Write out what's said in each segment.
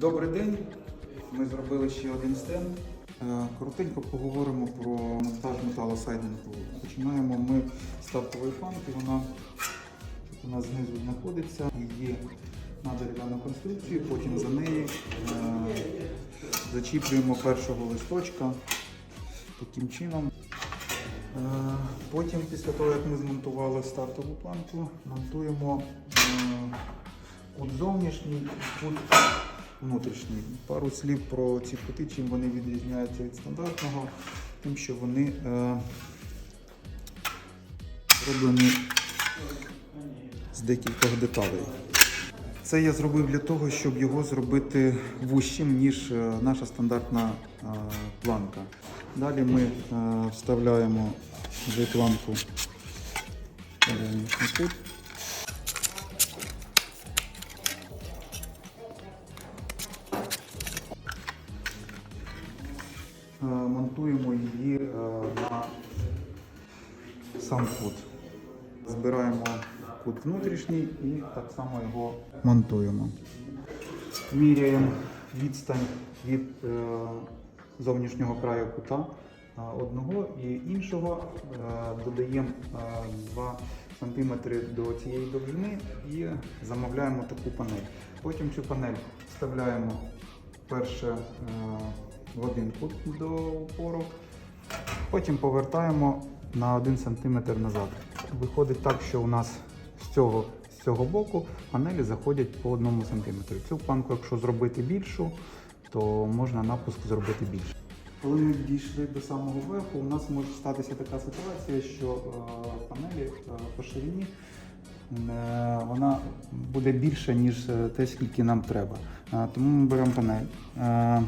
Добрий день. Ми зробили ще один стенд. Е, Коротенько поговоримо про монтаж металосайдингу. Починаємо ми з стартової фанки. Вона у нас знизу знаходиться. Є на дерев'яну конструкцію, потім за неї е, зачіплюємо першого листочка таким чином. Е, Потім, після того, як ми змонтували стартову планку, монтуємо кут зовнішній, кут внутрішній. Пару слів про ці кути, чим вони відрізняються від стандартного, тим, що вони е, зроблені з декількох деталей. Це я зробив для того, щоб його зробити вущим, ніж е, наша стандартна е, планка. Далі ми е, вставляємо вже планку. Е, Монтуємо її е, на сам кут. Збираємо кут внутрішній і так само його монтуємо. Міряємо відстань від е, зовнішнього краю кута е, одного і іншого. Е, додаємо е, 2 см до цієї довжини і замовляємо таку панель. Потім цю панель вставляємо перше е, в один кут до упору, потім повертаємо на 1 см назад. Виходить так, що у нас з цього, з цього боку панелі заходять по 1 см. Цю планку, якщо зробити більшу, то можна напуск зробити більше. Коли ми дійшли до самого верху, у нас може статися така ситуація, що е, панелі е, по ширині е, вона буде більша, ніж е, те, скільки нам треба. Е, тому ми беремо панель. Е,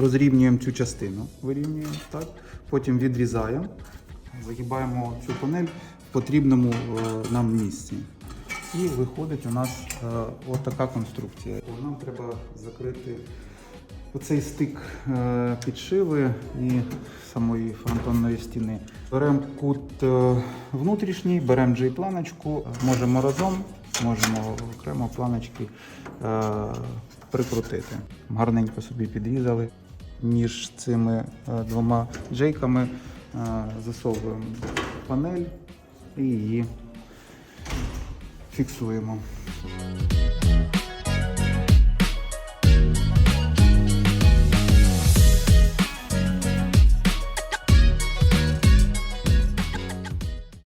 розрівнюємо цю частину, вирівнюємо так, потім відрізаємо, загибаємо цю панель в потрібному е, нам місці. І виходить у нас е, от така конструкція. Нам треба закрити оцей стик е, підшиви і самої фронтонної стіни. Беремо кут внутрішній, беремо джей-планочку, можемо разом, можемо окремо планочки прикрутити. Гарненько собі підрізали. Між цими е, двома джейками е, засовуємо панель і її фіксуємо.